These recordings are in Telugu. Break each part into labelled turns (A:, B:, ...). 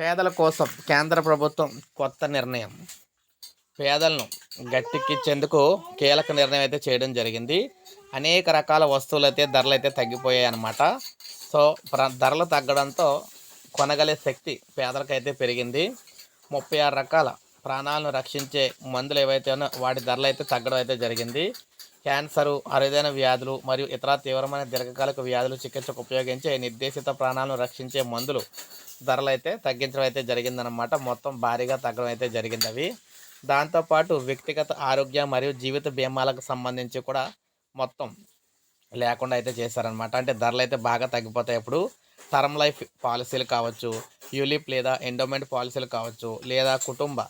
A: పేదల కోసం కేంద్ర ప్రభుత్వం కొత్త నిర్ణయం. పేదలను గట్టెక్కించేందుకు కీలక నిర్ణయం అయితే చేయడం జరిగింది. అనేక రకాల వస్తువులు అయితే ధరలు అయితే తగ్గిపోయాయి అన్నమాట. సో ధరలు తగ్గడంతో కొనగలే శక్తి పేదలకైతే పెరిగింది. ముప్పై ఆరు రకాల ప్రాణాలను రక్షించే మందులు ఏవైతే వాటి ధరలు అయితే తగ్గడం అయితే జరిగింది. క్యాన్సరు అరుదైన వ్యాధులు మరియు ఇతర తీవ్రమైన దీర్ఘకాలిక వ్యాధులు చికిత్సకు ఉపయోగించే నిర్దేశిత ప్రాణాలను రక్షించే మందులు ధరలు అయితే తగ్గించడం అయితే జరిగిందనమాట మొత్తం భారీగా తగ్గడం అయితే జరిగింది అవి. దాంతోపాటు వ్యక్తిగత ఆరోగ్య మరియు జీవిత బీమాలకు సంబంధించి కూడా మొత్తం లేకుండా అయితే చేశారనమాట అంటే ధరలు అయితే బాగా తగ్గిపోతాయి ఇప్పుడు టర్మ్ లైఫ్ పాలసీలు కావచ్చు యూలిప్ లేదా ఎండోమెంట్ పాలసీలు కావచ్చు లేదా కుటుంబ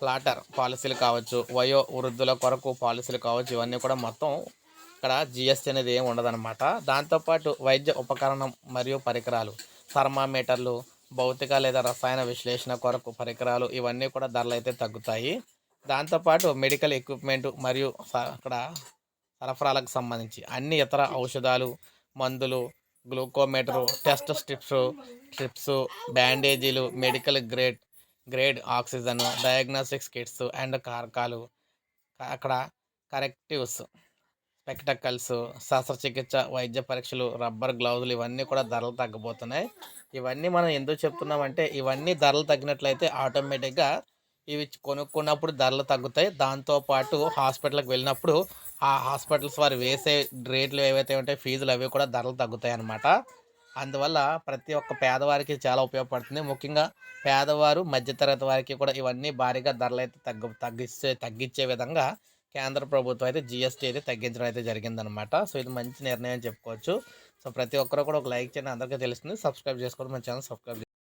A: ఫ్లాటర్ పాలసీలు కావచ్చు వయో వృద్ధుల కొరకు పాలసీలు కావచ్చు ఇవన్నీ కూడా మొత్తం ఇక్కడ జిఎస్టీ అనేది ఏమి ఉండదన్నమాట. దాంతోపాటు వైద్య ఉపకరణం మరియు పరికరాలు. థర్మామీటర్లు భౌతిక లేదా రసాయన విశ్లేషణ కొరకు పరికరాలు ఇవన్నీ కూడా ధరలు అయితే తగ్గుతాయి దాంతోపాటు మెడికల్ ఎక్విప్మెంట్ మరియు స- అక్కడ సరఫరాలకు సంబంధించి అన్ని ఇతర ఔషధాలు మందులు glucometer test strips strips బ్యాండేజీలు medical grade grade oxygen diagnostics kits and కారకాలు అక్కడ కరెక్టివ్స్. స్పెక్టకల్స్ శస్త్రచికిత్స వైద్య పరీక్షలు రబ్బర్ గ్లౌజులు ఇవన్నీ కూడా ధరలు తగ్గబోతున్నాయి. ఇవన్నీ మనం ఎందుకు చెప్తున్నామంటే ఇవన్నీ ధరలు తగ్గినట్లయితే ఆటోమేటిక్గా ఇవి కొనుక్కున్నప్పుడు ధరలు తగ్గుతాయి. దాంతోపాటు హాస్పిటల్కి వెళ్ళినప్పుడు ఆ హాస్పిటల్స్ వారు వేసే రేట్లు ఏవైతే ఉంటాయో ఫీజులు అవి కూడా ధరలు తగ్గుతాయి అన్నమాట అందువల్ల ప్రతి ఒక్క పేదవారికి చాలా ఉపయోగపడుతుంది. ముఖ్యంగా పేదవారు మధ్యతరగతి వారికి కూడా ఇవన్నీ భారీగా ధరలు అయితే తగ్గు తగ్గిచ్చే తగ్గించే విధంగా కేంద్ర ప్రభుత్వం అయితే జిఎస్టీ అయితే తగ్గించడం అయితే జరిగిందనమాట సో ఇది మంచి నిర్ణయం చెప్పుకోవచ్చు. సో ప్రతి ఒక్కరు కూడా ఒక లైక్ చేయండి. అందరికీ తెలుస్తుంది. సబ్స్క్రైబ్ చేసుకోవడం మన ఛానల్ సబ్స్క్రైబ్